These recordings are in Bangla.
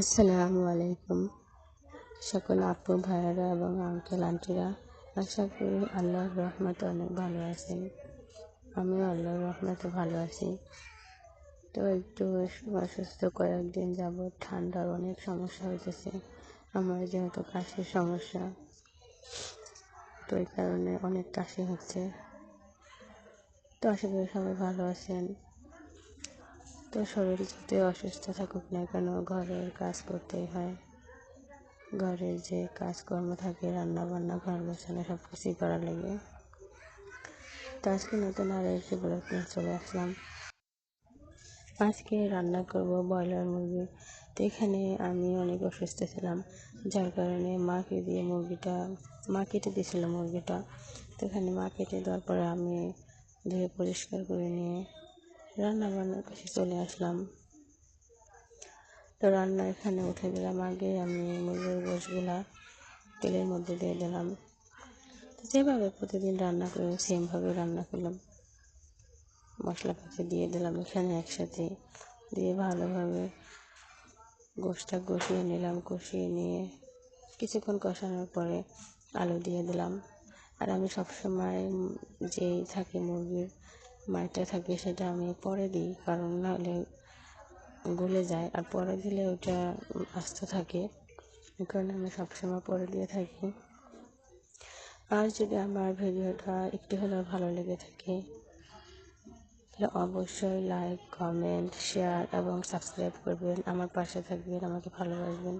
আসসালামু আলাইকুম। সকল আপু, ভাইয়ারা এবং আঙ্কেল আন্টিরা আশা করি আল্লাহর রহমতে অনেক ভালো আছেন। আমিও আল্লাহর রহমতে ভালো আছি। তো একটু অসুস্থ কয়েকদিন যাব ঠান্ডার অনেক সমস্যা হইতেছে। আমার যেহেতু কাশির সমস্যা, তো এই কারণে অনেক কাশি হচ্ছে। তো আশা করি সবাই ভালো আছেন। তো শরীর যতই অসুস্থ থাকুক না কেন, ঘরের কাজ করতেই হয়। ঘরের যে কাজকর্ম থাকে রান্না বান্না ঘর গোছানো সব কিছুই করা লাগে। তো আজকে নতুন আর একটি ব্লগ নিয়ে চলে আসলাম। আজকে রান্না করব ব্রয়লার মুরগি। তো এখানে আমি অনেক অসুস্থ ছিলাম, যার কারণে মাকে দিয়ে মুরগিটা, মা কেটে দিয়েছিল মুরগিটা। তো এখানে মা কেটে দেওয়ার পরে আমি ধুয়ে পরিষ্কার করে নিয়ে রান্না বান্নার কাছে চলে আসলাম। তো রান্না এখানে উঠে দিলাম আগে, আমি মুরগির গোশগুলা তেলের মধ্যে দিয়ে দিলাম। তো যেভাবে প্রতিদিন রান্না করি, সেমভাবে রান্না করলাম। মশলাপাতি দিয়ে দিলাম এখানে একসাথে। দিয়ে ভালোভাবে গোশটা কষিয়ে নিলাম, কষিয়ে নিয়ে কিছুক্ষণ কষানোর পরে আলু দিয়ে দিলাম। আর আমি সবসময় যেই থাকে মুরগির মাইটা থাকে সেটা আমি পরে দিই, কারণ নাহলে গলে যায়। আর পরে দিলে ওটা আস্ত থাকে, এই কারণে আমি সবসময় পরে দিয়ে থাকি। আর যদি আমার ভিডিওটা একটু হলেও ভালো লেগে থাকে, তাহলে অবশ্যই লাইক কমেন্ট শেয়ার এবং সাবস্ক্রাইব করবেন। আমার পাশে থাকবেন, আমাকে ভালোবাসবেন।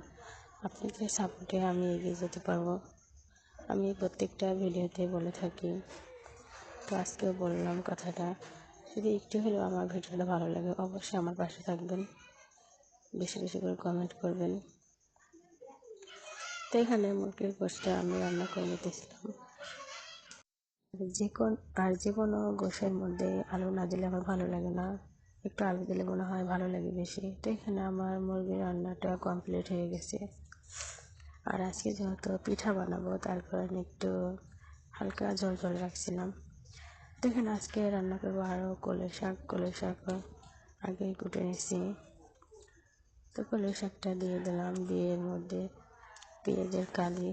আপনাদের সাপোর্টে আমি এগিয়ে যেতে পারব। আমি প্রত্যেকটা ভিডিওতে বলে থাকি। তো আজকেও বললাম কথাটা। যদি একটু হলেও আমার ভিডিওটা ভালো লাগে, অবশ্যই আমার পাশে থাকবেন। বেশি বেশি করে কমেন্ট করবেন। তো এখানে মুরগির গোষ্ঠটা আমি রান্না করে নিতেছিলাম। যে কোন আর যে কোনো গোশের মধ্যে আলু না দিলে আমার ভালো লাগে না। একটু আলু দিলে মনে হয় ভালো লাগে বেশি। তো এখানে আমার মুরগির রান্নাটা কমপ্লিট হয়ে গেছে। আর আজকে যেহেতু পিঠা বানাবো, তার কারণে একটু হালকা জল জল রাখছিলাম। তো এখানে আজকে রান্না করব আরও কলের শাক কলের শাক আগেই কুটে নিচ্ছি তো কলের শাকটা দিয়ে দিলাম, দিয়ে এর মধ্যে পেঁয়াজের কালি।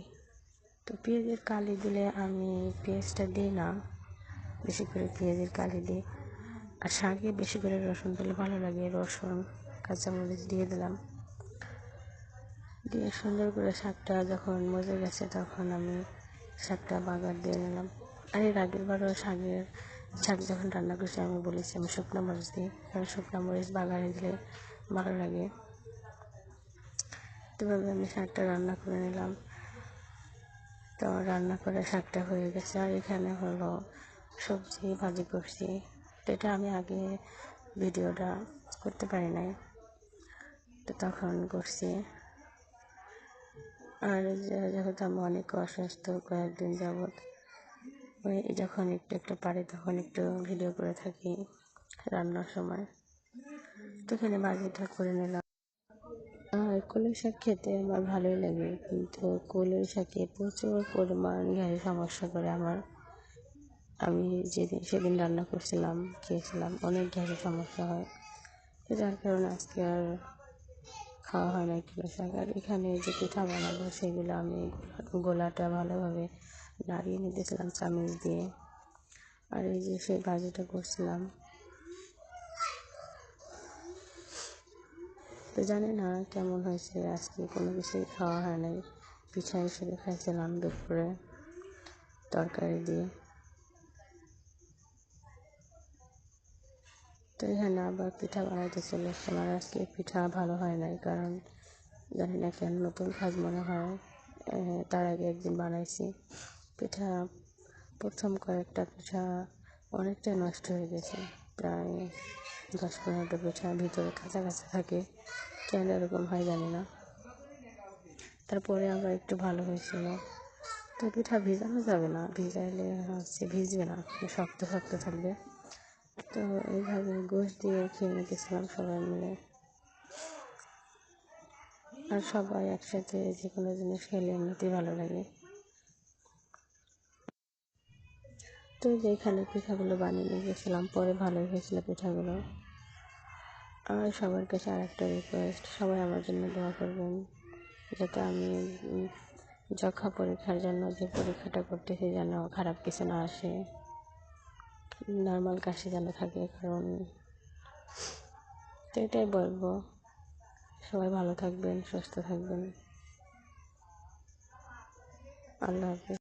তো পেঁয়াজের কালি দিলে আমি পেঁয়াজটা দিই না, বেশি করে পেঁয়াজের কালি দিই। আর শাকে বেশি করে রসুন দিলে ভালো লাগে, রসুন, কাঁচামরিচ দিয়ে দিলাম। দিয়ে সুন্দর করে শাকটা যখন মজে গেছে তখন আমি শাকটা বাগার দিয়ে নিলাম। আর এর আগের বারও শাকের শাক যখন রান্না করছি, আমি বলেছি, আমি শুকনো মরিচ দিই। কারণ শুকনো মরিচ বাগারে দিলে ভালো লাগে। এভাবে আমি শাকটা রান্না করে নিলাম। তো রান্না করে শাকটা হয়ে গেছে। আর এখানে হলো সবজি, ভাজি করছি। তো এটা আমি আগে ভিডিওটা করতে পারি নাই। তো তখন করছি। আর যেহেতু আমি অনেক অসুস্থ, কয়েকদিন ওই যখন একটু একটু পারি তখন একটু ভিডিও করে থাকি রান্নার সময়। তো এখানে ভাজিটা করে নিলাম। আর কলই শাক খেতে আমার ভালোই লাগে, কিন্তু কলই শাকে প্রচুর পরিমাণ গ্যাসের সমস্যা করে আমার। আমি যেদিন, সেদিন রান্না করছিলাম, খেয়েছিলাম, অনেক গ্যাসের সমস্যা হয়। তো যার কারণে আজকে আর খাওয়া হয় না কলই শাক। আর এখানে যে পিঠা বানাবো সেগুলো আমি গোলাটা ভালোভাবে নাড়িয়ে নিতেছিলাম চামিচ দিয়ে। আর এই যে সেই ভাজিটা করছিলাম। তো জানি না কেমন হয়েছে, আজকে কোনো কিছুই খাওয়া হয় নাই। পিঠা হিসেবে খাইছিলাম দুপুরে তরকারি দিয়ে। তো এখানে আবার পিঠা বানাইতে চলে এসলাম আর আজকে পিঠা ভালো হয় নাই, কারণ জানি না কেন নতুন কাজ মনে হয় তার আগে একদিন বানাইছি। পিঠা, প্রথম কয়েকটা পিঠা অনেকটাই নষ্ট হয়ে গেছে। প্রায় দশ পনেরোটা পিঠা ভিতরে কাঁচা কাঁচা থাকে। কেন এরকম হয় জানি না। তারপরে আবার একটু ভালো হয়েছিল। তো পিঠা ভিজানো যাবে না। ভিজাইলে হচ্ছে ভিজবে না। শক্ত শক্ত থাকবে। তো এইভাবে গোশ দিয়ে খেয়ে নিতেছিলাম সবাই মিলে। আর সবাই একসাথে যে কোনো জিনিস খেলে এমনিতেই ভালো লাগে। তো যেখানে পিঠাগুলো বানিয়ে নিয়ে গেছিলাম, পরে ভালোই হয়েছিল পিঠাগুলো। আমার সবার কাছে আর একটা রিকোয়েস্ট সবাই আমার জন্য দোয়া করবেন, যাতে আমি যক্ষা পরীক্ষার জন্য যে পরীক্ষাটা করতেছি যেন খারাপ কিছু না আসে নর্মাল কাশি যেন থাকে, কারণ তো এটাই বলব। সবাই ভালো থাকবেন, সুস্থ থাকবেন। আল্লাহ হাফিজ।